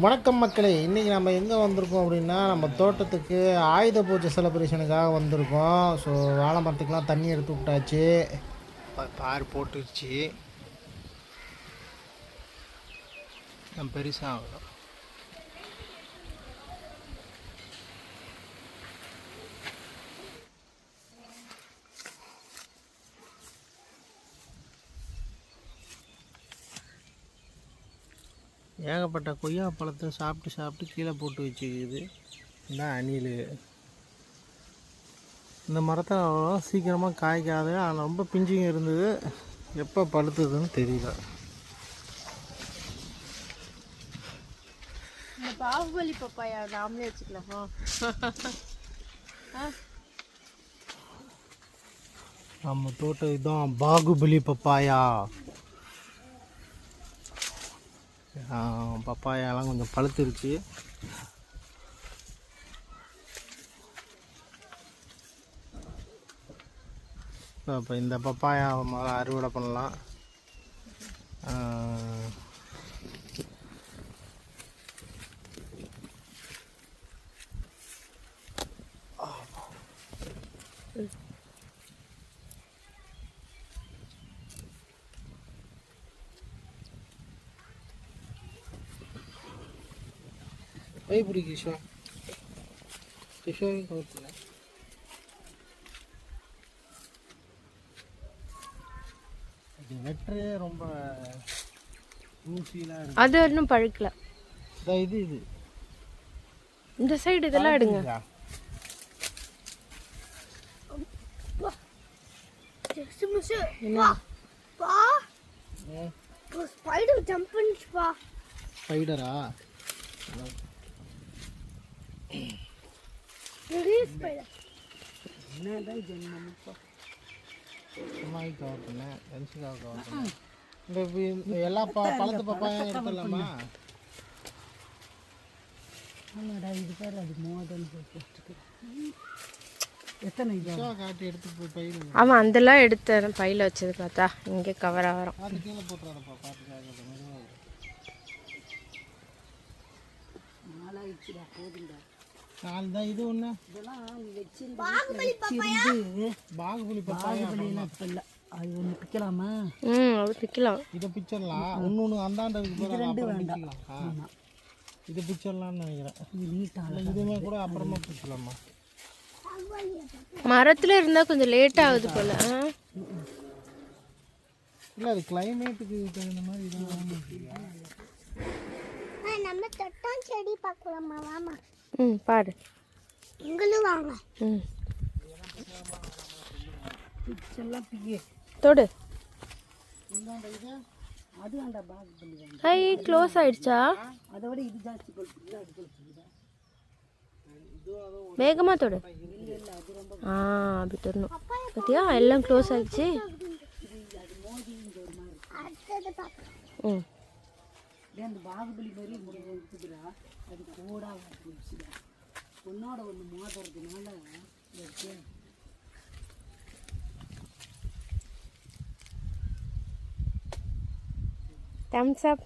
வணக்கம் மக்களே இன்றைக்கி நம்ம எங்கே வந்திருக்கோம் அப்படின்னா நம்ம தோட்டத்துக்கு ஆயுத பூஜை செலிப்ரேஷனுக்காக வந்திருக்கோம். ஸோ வாழை மரத்துக்கெலாம் தண்ணி எடுத்து விட்டாச்சு. பா- பாரு போட்டுருச்சு. நம்ம பெருசாக ஆகணும் ஏகப்பட்ட கொய்யா பழத்தை சாப்பிட்டு சாப்பிட்டு கீழே போட்டு வச்சுக்குது. இதான் அணில். இந்த மரத்தை அவ்வளோ சீக்கிரமாக காய்க்காது. ஆனால் ரொம்ப பிஞ்சுங்க இருந்தது. எப்போ பழுத்ததுன்னு தெரியல. இந்த பாகுபலி பப்பாயா நாமளே வச்சுக்கலாமா? நம்ம தோட்டம் இதுதான் பாகுபலி பப்பாயா. பப்பாயாலாம் கொஞ்சம் பழுத்துருச்சு. இப்போ இந்த பப்பாயா முதல்ல அறுவடை பண்ணலாம். ஆ, கை பிடி கிஷா கிஷோவையும் கவுத்துல இது வெட்டுறதே ரொம்ப இருக்கு. அது இன்னும் பழுக்கல. இதோ இது இந்த சைடு இதெல்லாம் எடுங்க. ஸ்பைடர் ஜம்ப் பண்ணிச்சுப்பா ஸ்பைடரா பெரிய அம்மாவுக்கு கவர் பண்ணேன் கவர் பண்ணேன் இந்த எல்லா ப பழத்து பப்பாயும் எடுத்துடலாமா காட்டி எடுத்து ஆமா அதெல்லாம் எடுத்தேன் பையில வச்சது பார்த்தா இங்கே கவர் வரும். பார்த்து கீழே போட்டுறாதப்பா நாலு தான் இது ஒன்று பாகுபலி பப்பாயா? பாகுபலி பப்பாயா? அது ஒன்று பிக்கலாமா? ம் அது பிக்கலாம். இதை பிச்சிடலாம் ஒன்று ஒன்று அந்தாண்டதுக்கு பிறகு அப்புறம் பிச்சிடலாம் ஆ. இதை பிச்சிடலாம்னு நினைக்கிறேன். இது நீட்டாக இதுவுமே கூட அப்புறமா பிச்சிடலாமா மரத்துல இருந்தா கொஞ்சம் லேட் ஆகுது போல. ஆ? இல்லை அது கிளைமேட்டுக்கு தகுந்த மாதிரி நம்ம தொட்டம் செடி பார்க்கலாமா? வாமா. ம் பாரு. எங்களும் வாங்க. ம். தொடு. ஐ க்ளோஸ் ஆயிடுச்சா? அதை விட இது ஜாஸ்தி கொழுப்பு அது கொழுப்பு வேகமா தொடு. ஆ அப்படி தொடணும். பார்த்தியா எல்லாம் க்ளோஸ் பார்க்கலாம். ம். இதே அந்த பாகுபலி மாதிரி முடிவு இருக்குதுடா. அது கூட போச்சுடா ஒன்னோட ஒன்று மோதுறதுனால இருக்கு. தம்ஸ் அப்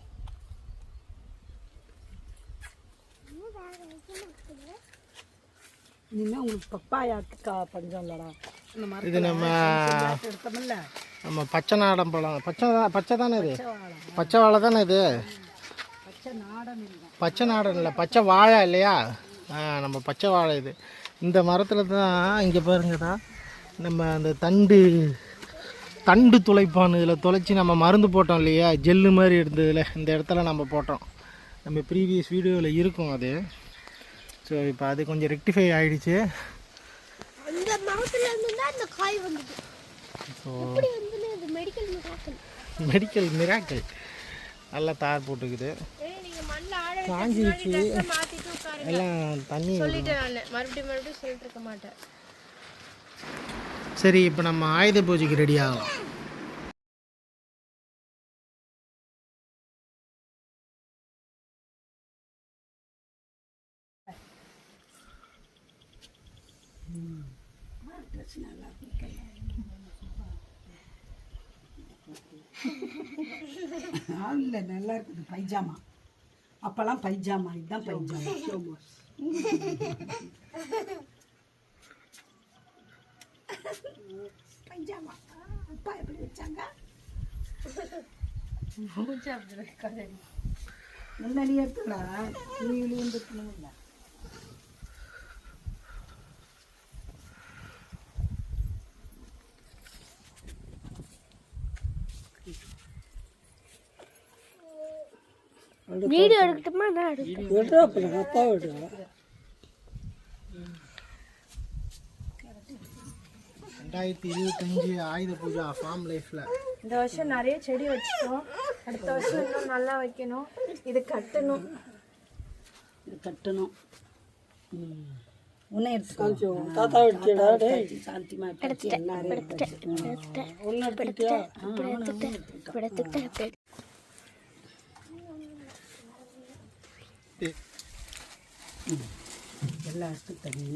இனிமே உங்களுக்கு பப்பாயாக்கு கா பஞ்சம் இல்லடா இந்த மாதிரி இது நம்ம எடுத்தோம்ல. நம்ம பச்சை நாடன் பழம் பச்சை தான் பச்சை தானே இது? பச்சை வாழை. தானே இது? பச்சை நாடன் இல்லை. பச்சை வாழை இல்லையா? நம்ம பச்சை வாழை இது. இந்த மரத்தில் தான் இங்கே பாருங்க தான் நம்ம அந்த தண்டு தண்டு துளைப்பான் இதில் துளைச்சி நம்ம மருந்து போட்டோம் இல்லையா? ஜெல்லு மாதிரி இருந்ததுல இந்த இடத்துல நம்ம போட்டோம். நம்ம ப்ரீவியஸ் வீடியோவில் இருக்கும் அது. ஸோ இப்போ அது கொஞ்சம் ரெக்டிஃபை ஆகிடுச்சு ஸோ மெடிக்கல் மிராக்கள் நல்லா தார் போட்டுக்குது. காஞ்சிருச்சு எல்லாம் தண்ணி சொல்லிட்டேன் நான். மறுபடியும் மறுபடியும் சொல்லிட்டு இருக்க மாட்டேன். சரி இப்போ நம்ம ஆயுத பூஜைக்கு ரெடி ஆகலாம். இல்லை நல்லா இருக்குது பைஜாமா. அப்பெல்லாம் பைஜாமா இதுதான் பைஜாமா. பைஜாமா. அப்பா எப்படி வச்சாங்க? முன்னாடி எடுத்துடா நீ விழுந்துக்கணும் இல்லை வீடியோ எடுக்கட்டுமா? நான் எடுக்க? அப்பா விடுறா ரெண்டாயிரத்தி இருபத்தஞ்சி ஆயுத பூஜா ஃபார்ம் லைஃப்பில் இந்த வருஷம் நிறைய செடி வச்சுட்டோம் அடுத்த வருஷம் இன்னும் நல்லா வைக்கணும். இது கட்டணும். இது கட்டணும். உன்னை எடுத்து தாத்தா எடுத்துடா சாந்திமா எடுத்து எல்லாரும் எல்லாருக்கும் தண்ணி.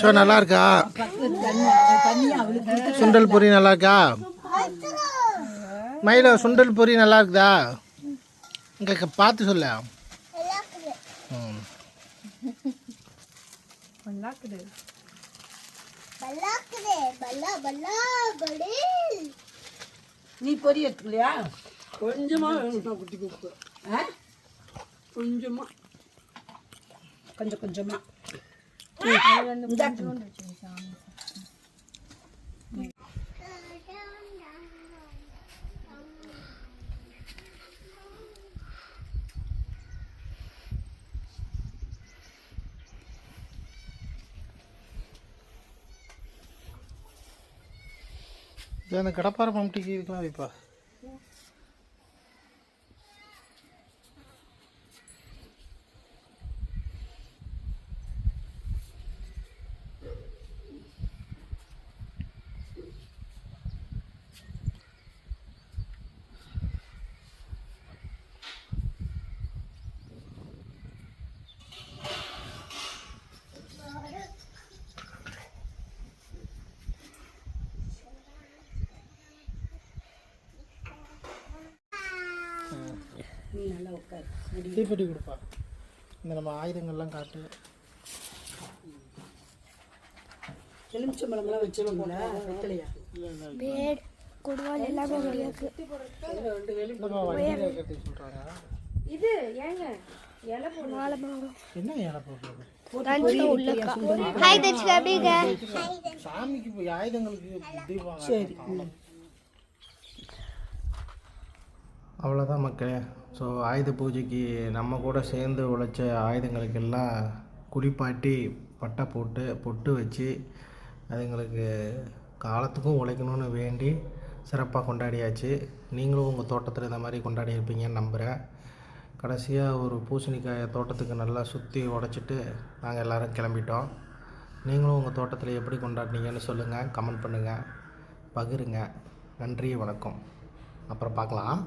ஷோ நல்லா இருக்கா சுண்டல் பொரி நல்லா இருக்கா மயில சுண்டல் பொரி நல்லா இருக்குதா இங்கே பார்த்து சொல்ல. நீ பொரி எடுத்துக்கலையா? கொஞ்சமா வேணும் குட்டி குப்பு. ஆ? கொஞ்சமா. கொஞ்சம் கொஞ்சமா. இந்தாக்கு. இது அந்த கடப்பாறை மம்டிக்கு இதுக்கெல்லாம் வைப்பா நீ நல்லா உட்காரு. தீப்பெட்டி கொடுப்பா. இந்த நம்ம ஆயுதங்கள்லாம் காட்டு. எலுமிச்சம்பழம்லாம் வச்சிருவோம்ல? வைக்கலையா பேட். கொடுவால் எல்லாமே முடியாது இது ஏங்க? இலை போடும் வாழை மரம் என்ன போடுறது? சாமிக்கு போய் ஆயுதங்களுக்கு சரி. அவ்வளோதான் மக்களே. ஸோ ஆயுத பூஜைக்கு நம்ம கூட சேர்ந்து உழைச்ச ஆயுதங்களுக்கெல்லாம் குளிப்பாட்டி பட்டை போட்டு பொட்டு வச்சு அதுங்களுக்கு காலத்துக்கும் உழைக்கணும்னு வேண்டி சிறப்பாக கொண்டாடியாச்சு. நீங்களும் உங்கள் தோட்டத்தில் இந்த மாதிரி கொண்டாடி இருப்பீங்கன்னு நம்புகிறேன் கடைசியாக ஒரு பூசணிக்காயை தோட்டத்துக்கு நல்லா சுற்றி உடச்சிட்டு நாங்கள் எல்லோரும் கிளம்பிட்டோம். நீங்களும் உங்கள் தோட்டத்தில் எப்படி கொண்டாடினீங்கன்னு சொல்லுங்கள் கமெண்ட் பண்ணுங்கள் பகிருங்க. நன்றி வணக்கம். அப்புறம் பார்க்கலாம்.